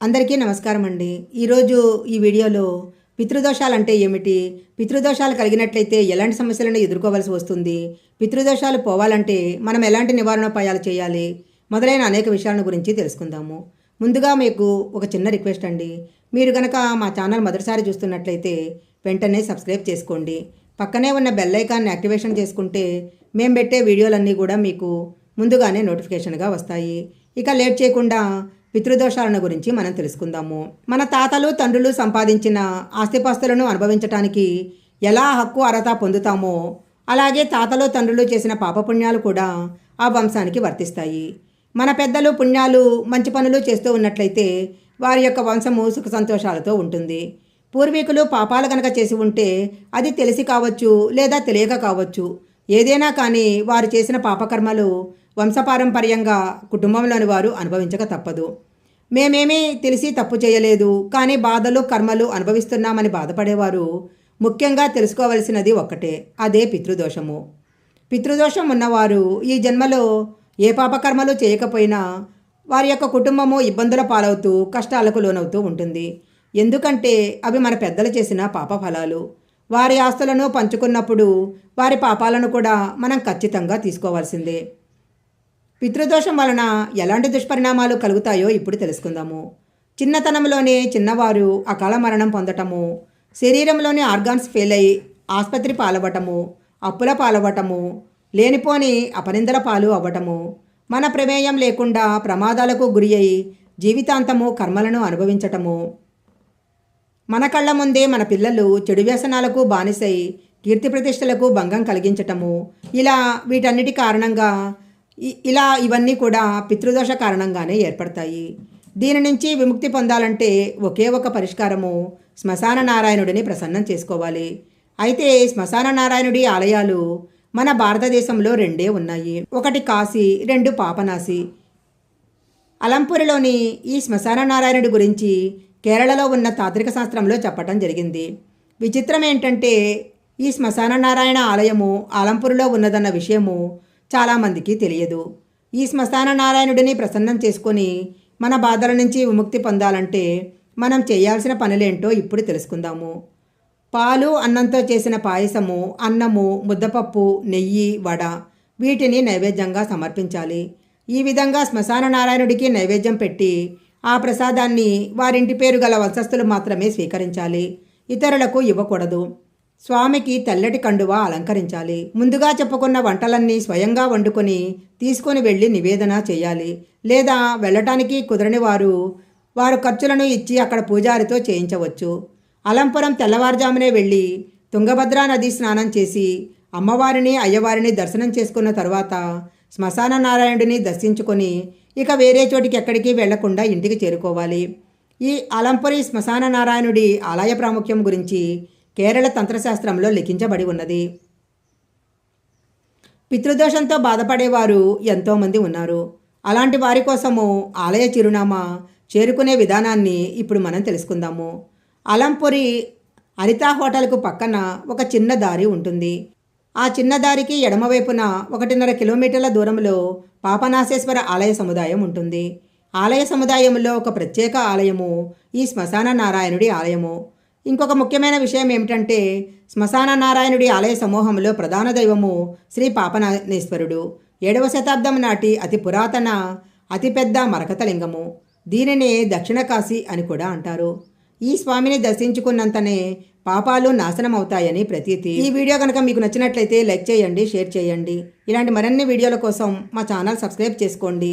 అందరికీ నమస్కారం అండి. ఈరోజు ఈ వీడియోలో పితృదోషాలు అంటే ఏమిటి? పితృదోషాలు కలిగినట్లయితే ఎలాంటి సమస్యలను ఎదుర్కోవాల్సి వస్తుంది? పితృదోషాలు పోవాలంటే మనం ఎలాంటి నివారణోపాయాలు చేయాలి? మొదలైన అనేక విషయాల గురించి తెలుసుకుందాము. ముందుగా మీకు ఒక చిన్న రిక్వెస్ట్ అండి. మీరు గనక మా ఛానల్ మొదటిసారి చూస్తున్నట్లయితే వెంటనే సబ్స్క్రైబ్ చేసుకోండి. పక్కనే ఉన్న బెల్ ఐకాన్ని యాక్టివేషన్ చేసుకుంటే మేము పెట్టే వీడియోలన్నీ కూడా మీకు ముందుగానే నోటిఫికేషన్గా వస్తాయి. ఇక లేట్ చేయకుండా పితృదోషాలను గురించి మనం తెలుసుకుందాము. మన తాతలు తండ్రులు సంపాదించిన ఆస్తిపాస్తులను అనుభవించటానికి ఎలా హక్కు అర్హత పొందుతామో అలాగే తాతలు తండ్రులు చేసిన పాపపుణ్యాలు కూడా ఆ వంశానికి వర్తిస్తాయి. మన పెద్దలు పుణ్యాలు మంచి పనులు చేస్తూ ఉన్నట్లయితే వారి యొక్క వంశము సుఖ సంతోషాలతో ఉంటుంది. పూర్వీకులు పాపాలు కనుక చేసి ఉంటే అది తెలిసి కావచ్చు లేదా తెలియక కావచ్చు. ఏదైనా కానీ వారు చేసిన పాపకర్మలు వంశపారంపర్యంగా కుటుంబంలోని వారు అనుభవించక తప్పదు. మేమేమీ తెలిసి తప్పు చేయలేదు కానీ బాధలు కర్మలు అనుభవిస్తున్నామని బాధపడేవారు. ముఖ్యంగా తెలుసుకోవలసినది ఒక్కటే అదే పితృదోషము. పితృదోషం ఉన్నవారు ఈ జన్మలో ఏ పాపకర్మలు చేయకపోయినా వారి యొక్క కుటుంబము ఇబ్బందుల పాలవుతూ కష్టాలకు లోనవుతూ ఉంటుంది. ఎందుకంటే అవి మన పెద్దలు చేసిన పాప ఫలాలు వారి ఆస్తులను పంచుకున్నప్పుడు వారి పాపాలను కూడా మనం ఖచ్చితంగా తీసుకోవాల్సిందే. పితృదోషం వలన ఎలాంటి దుష్పరిణామాలు కలుగుతాయో ఇప్పుడు తెలుసుకుందాము. చిన్నతనంలోనే చిన్నవారు అకాల మరణం పొందటము శరీరంలోని ఆర్గాన్స్ ఫెయిల్ అయి ఆసుపత్రి పాలవటము అప్పుల పాలవటము లేనిపోని అపనిందల పాలు అవ్వటము మన ప్రమేయం లేకుండా ప్రమాదాలకు గురి అయి జీవితాంతము కర్మలను అనుభవించటము. మన కళ్ళ ముందే మన పిల్లలు చెడు వ్యసనాలకు బానిసై కీర్తి ప్రతిష్టలకు భంగం కలిగించటము. ఇలా వీటన్నిటి కారణంగా ఇలా ఇవన్నీ కూడా పితృదోష కారణంగానే ఏర్పడతాయి. దీని నుంచి విముక్తి పొందాలంటే ఒకే ఒక పరిష్కారము శ్మశాన నారాయణుడిని ప్రసన్నం చేసుకోవాలి. అయితే శ్మశాన నారాయణుడి ఆలయాలు మన భారతదేశంలో రెండే ఉన్నాయి. ఒకటి కాశీ రెండు పాపనాశి. అలంపూరిలోని ఈ శ్మశాన నారాయణుడి గురించి కేరళలో ఉన్న తాత్విక శాస్త్రంలో చెప్పటం జరిగింది. విచిత్రం ఏంటంటే ఈ శ్మశాన నారాయణ ఆలయము అలంపూరులో ఉన్నదన్న విషయము చాలామందికి తెలియదు. ఈ శ్మశాన నారాయణుడిని ప్రసన్నం చేసుకొని మన బాధల నుంచి విముక్తి పొందాలంటే మనం చేయాల్సిన పనులేంటో ఇప్పుడు తెలుసుకుందాము. పాలు అన్నంతో చేసిన పాయసము అన్నము ముద్దపప్పు నెయ్యి వడ వీటిని నైవేద్యంగా సమర్పించాలి. ఈ విధంగా శ్మశాన నారాయణుడికి నైవేద్యం పెట్టి ఆ ప్రసాదాన్ని వారింటి పేరు గల వంశస్థులు మాత్రమే స్వీకరించాలి. ఇతరులకు ఇవ్వకూడదు. స్వామికి తెల్లటి కండువా అలంకరించాలి. ముందుగా చెప్పుకున్న వంటలన్నీ స్వయంగా వండుకొని తీసుకొని వెళ్ళి నివేదన చేయాలి. లేదా వెళ్ళటానికి కుదరని వారు వారు ఖర్చులను ఇచ్చి అక్కడ పూజారితో చేయించవచ్చు. అలంపురం తెల్లవారుజామునే వెళ్ళి తుంగభద్రా నది స్నానం చేసి అమ్మవారిని అయ్యవారిని దర్శనం చేసుకున్న తర్వాత శ్మశాన నారాయణుడిని దర్శించుకొని ఇక వేరే చోటికి ఎక్కడికి వెళ్ళకుండా ఇంటికి చేరుకోవాలి. ఈ అలంపురి శ్మశాన నారాయణుడి ఆలయ ప్రాముఖ్యం గురించి కేరళ తంత్రశాస్త్రంలో లిఖించబడి ఉన్నది. పితృదోషంతో బాధపడేవారు ఎంతోమంది ఉన్నారు. అలాంటి వారి కోసము ఆలయ చిరునామా చేరుకునే విధానాన్ని ఇప్పుడు మనం తెలుసుకుందాము. అలంపురి అనితా హోటల్కు పక్కన ఒక చిన్న దారి ఉంటుంది. ఆ చిన్న దారికి ఎడమవైపున ఒకటిన్నర కిలోమీటర్ల దూరంలో పాపనాశేశ్వర ఆలయ సముదాయం ఉంటుంది. ఆలయ సముదాయంలో ఒక ప్రత్యేక ఆలయము ఈ శ్మశాన నారాయణుడి ఆలయము. ఇంకొక ముఖ్యమైన విషయం ఏమిటంటే శ్మశాన నారాయణుడి ఆలయ సమూహంలో ప్రధాన దైవము శ్రీ పాపనానేశ్వరుడు ఏడవ శతాబ్దం నాటి అతి పురాతన అతిపెద్ద మరకతలింగము దీనినే దక్షిణ కాశీ అని కూడా అంటారు. ఈ స్వామిని దర్శించుకున్నంతనే పాపాలు నాశనం అవుతాయని ప్రతీతి. ఈ వీడియో కనుక మీకు నచ్చినట్లయితే లైక్ చేయండి షేర్ చేయండి. ఇలాంటి మరిన్ని వీడియోల కోసం మా ఛానల్ సబ్స్క్రైబ్ చేసుకోండి.